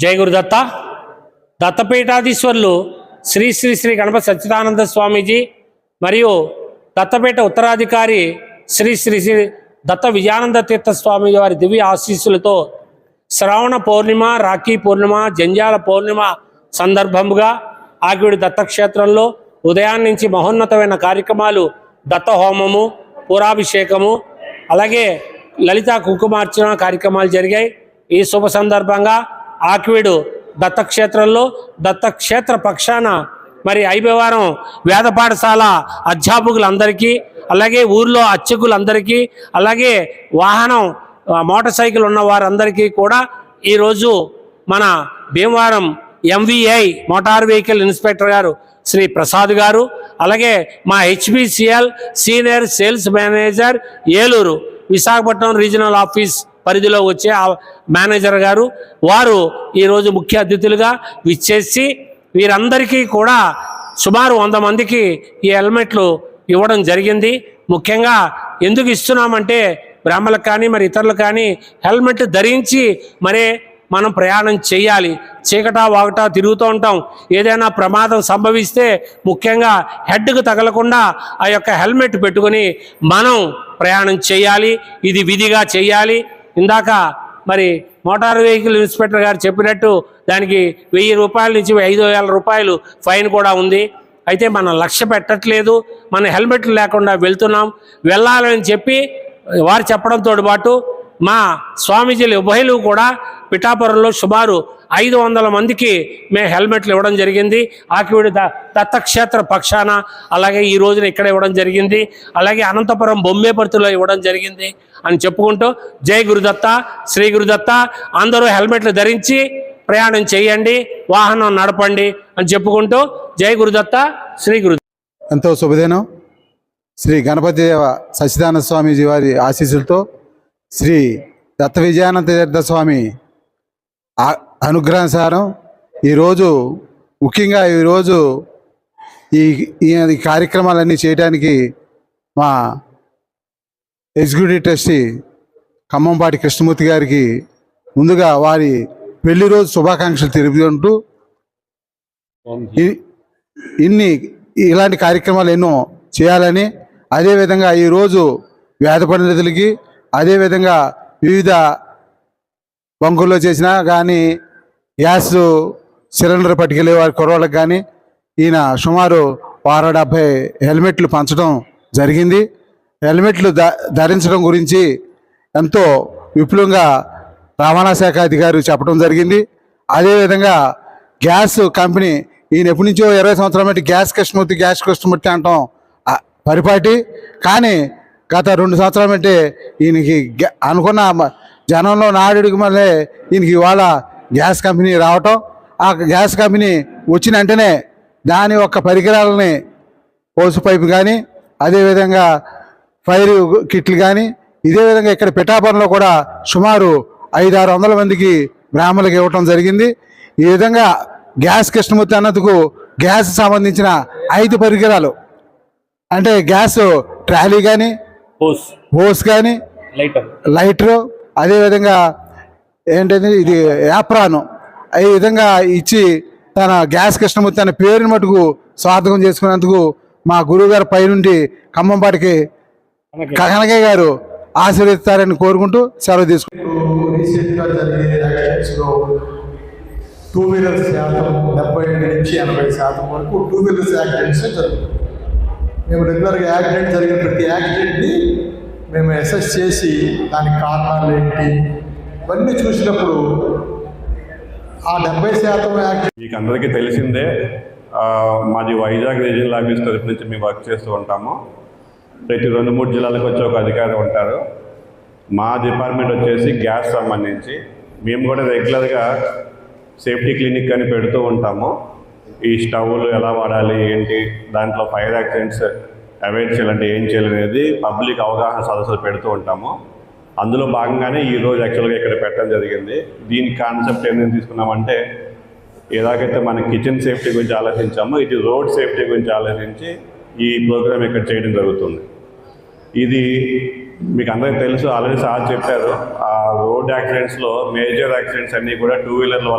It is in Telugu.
జయ గురుదత్త దత్తపీఠాధీశ్వరులు శ్రీ శ్రీ శ్రీ గణపతి సచ్చిదానంద స్వామీజీ మరియు దత్తపీఠ ఉత్తరాధికారి శ్రీ శ్రీ శ్రీ దత్త విజయానంద తీర్థ స్వామి వారి దివ్య ఆశీస్సులతో శ్రావణ పౌర్ణిమ రాఖీ పూర్ణిమ జంజాల పౌర్ణిమ సందర్భముగా ఆకివిడి దత్తక్షేత్రంలో ఉదయాన్నే నుంచి మహోన్నతమైన కార్యక్రమాలు దత్త హోమము పూరాభిషేకము అలాగే లలిత కుంకుమార్చన కార్యక్రమాలు జరిగాయి. ఈ శుభ సందర్భంగా ఆకివీడు దత్తక్షేత్రంలో దత్తక్షేత్ర పక్షాన మరి ఐబవారం వేద పాఠశాల అధ్యాపకులందరికీ అలాగే ఊర్లో అర్చకులందరికీ అలాగే వాహనం మోటార్ సైకిల్ ఉన్న వారందరికీ కూడా ఈరోజు మన Bhimavaram MVI motor vehicle inspector గారు శ్రీ ప్రసాద్ గారు అలాగే మా HBCL senior sales manager Eluru Visakhapatnam regional office పరిధిలో వచ్చే ఆ మేనేజర్ గారు వారు ఈరోజు ముఖ్య అతిథులుగా విచ్చేసి వీరందరికీ కూడా సుమారు వంద మందికి ఈ హెల్మెట్లు ఇవ్వడం జరిగింది. ముఖ్యంగా ఎందుకు ఇస్తున్నామంటే బ్రాహ్మణులకు కానీ మరి ఇతరులకు కానీ హెల్మెట్ ధరించి మరే మనం ప్రయాణం చేయాలి. చీకటా వాగటా తిరుగుతూ ఉంటాం. ఏదైనా ప్రమాదం సంభవిస్తే ముఖ్యంగా హెడ్కు తగలకుండా ఆ యొక్క హెల్మెట్ పెట్టుకొని మనం ప్రయాణం చేయాలి. ఇది విధిగా చేయాలి. ఇందాక మరి మోటార్ వెహికల్ ఇన్స్పెక్టర్ గారు చెప్పినట్టు దానికి వెయ్యి రూపాయల నుంచి ఐదు వేల రూపాయలు ఫైన్ కూడా ఉంది. అయితే మనం లక్ష్య పెట్టట్లేదు. మన హెల్మెట్లు లేకుండా వెళ్తున్నాం. వెళ్ళాలని చెప్పి వారు చెప్పడంతో పాటు మా స్వామీజీలు ఉభయలు కూడా పిఠాపురంలో సుమారు ఐదు వందల మందికి మేము హెల్మెట్లు ఇవ్వడం జరిగింది. ఆకివిడి ద దత్తక్షేత్ర పక్షాన అలాగే ఈ రోజున ఇక్కడ ఇవ్వడం జరిగింది. అలాగే అనంతపురం బొమ్మేపర్తిలో ఇవ్వడం జరిగింది అని చెప్పుకుంటూ జై గురుదత్త శ్రీ గురుదత్త అందరూ హెల్మెట్లు ధరించి ప్రయాణం చేయండి వాహనం నడపండి అని చెప్పుకుంటూ జై గురుదత్త శ్రీ గురు ఎంతో శుభదినం. శ్రీ గణపతి దేవ సచిదానంద స్వామీజీ వారి ఆశీస్సులతో శ్రీ దత్త విజయానంద తీర్థ స్వామి అనుగ్రహానుసారం ఈరోజు ముఖ్యంగా ఈరోజు ఈ ఈ కార్యక్రమాలన్నీ చేయడానికి మా ఎగ్జిక్యూటివ్ ట్రస్టీ ఖమ్మంపాటి కృష్ణమూర్తి గారికి ముందుగా వారి పెళ్ళి రోజు శుభాకాంక్షలు తెలుపుకుంటూ ఇన్ని ఇలాంటి కార్యక్రమాలు ఎన్నో చేయాలని అదేవిధంగా ఈరోజు వేద పండితులకి అదేవిధంగా వివిధ బంకుల్లో చేసినా కానీ గ్యాస్ సిలిండర్ పట్టుకెళ్ళే వారి కుర్రోళ్ళకి కానీ ఈయన సుమారు వార డెబ్భై హెల్మెట్లు పంచడం జరిగింది. హెల్మెట్లు ధ ధరించడం గురించి ఎంతో విపులంగా రవాణా శాఖ అధికారి చెప్పడం జరిగింది. అదేవిధంగా గ్యాస్ కంపెనీ ఈయన ఎప్పటి నుంచో ఇరవై సంవత్సరాల బట్టి గ్యాస్ కృష్ణమూర్తి గ్యాస్ కృష్ణమూర్తి అంటాం పరిపాటి. కానీ గత రెండు సంవత్సరాల బట్టి ఈయనకి గ్యా- అనుకున్న జనంలో నాడుడికి మళ్ళీ ఈయనకి ఇవాళ గ్యాస్ కంపెనీ రావటం ఆ గ్యాస్ కంపెనీ వచ్చిన వెంటనే దాని యొక్క పరికరాలని పోసు పైపు కానీ అదేవిధంగా ఫైర్ కిట్లు కానీ ఇదే విధంగా ఇక్కడ పిఠాపురంలో కూడా సుమారు ఐదు ఆరు వందల మందికి బ్రాహ్మణులకు ఇవ్వటం జరిగింది. ఈ విధంగా గ్యాస్ కృష్ణమూర్తి అన్నందుకు గ్యాస్ సంబంధించిన ఐదు పరికరాలు అంటే గ్యాస్ ట్రాలీ కానీ పోస్ హోస్ కానీ లైటర్. లైటరు అదేవిధంగా ఏంటంటే ఇది యాప్రాను. ఈ విధంగా ఇచ్చి తన గ్యాస్ కృష్ణమూర్తి అనే పేరుని మటుకు స్వార్థకం చేసుకున్నందుకు మా గురువుగారి పైనుండి ఖమ్మంపాటికి కనకయ్య గారు ఆశీర్వదిస్తారని కోరుకుంటూ సెలవు తీసుకుంటాం రీసెంట్గా జరిగే యాక్సిడెంట్స్లో టూ వీలర్స్ శాతం డెబ్బై నుంచి ఎనభై శాతం వరకు టూ వీలర్స్ యాక్సిడెంట్స్ జరుగుతాయి. మేము రెగ్యులర్గా యాక్సిడెంట్ జరిగిన ప్రతి యాక్సిడెంట్ని మేము అసెస్ చేసి దానికి కారణాలు ఏంటి ఇవన్నీ చూసినప్పుడు ఆ డెబ్బై శాతం మీకు అందరికీ తెలిసిందే మాది వైజాగ్ రీజనల్ ఆఫీస్ తరఫు నుంచి మేము వర్క్ చేస్తూ ఉంటాము. ప్రతి రెండు మూడు జిల్లాలకు వచ్చి ఒక అధికారి ఉంటారు. మా డిపార్ట్మెంట్ వచ్చేసి గ్యాస్ సంబంధించి. మేము కూడా రెగ్యులర్గా సేఫ్టీ క్లినిక్ అని పెడుతూ ఉంటాము. ఈ స్టవ్లు ఎలా వాడాలి ఏంటి దాంట్లో ఫైర్ యాక్సిడెంట్స్ అవాయిడ్ చేయాలంటే ఏం చేయాలనేది పబ్లిక్ అవగాహన సదస్సులు పెడుతూ ఉంటాము. అందులో భాగంగానే ఈ రోజు యాక్చువల్గా ఇక్కడ పెట్టడం జరిగింది. దీని కాన్సెప్ట్ ఏంటని తీసుకున్నామంటే ఎలాగైతే మన కిచెన్ సేఫ్టీ గురించి ఆలోచించామో ఇది రోడ్ సేఫ్టీ గురించి ఆలోచించి ఈ ప్రోగ్రామ్ ఇక్కడ చేయడం జరుగుతుంది. ఇది మీకు అందరికీ తెలుసు ఆల్రెడీ సార్ చెప్పారు ఆ రోడ్ యాక్సిడెంట్స్లో మేజర్ యాక్సిడెంట్స్ అన్నీ కూడా టూ వీలర్ల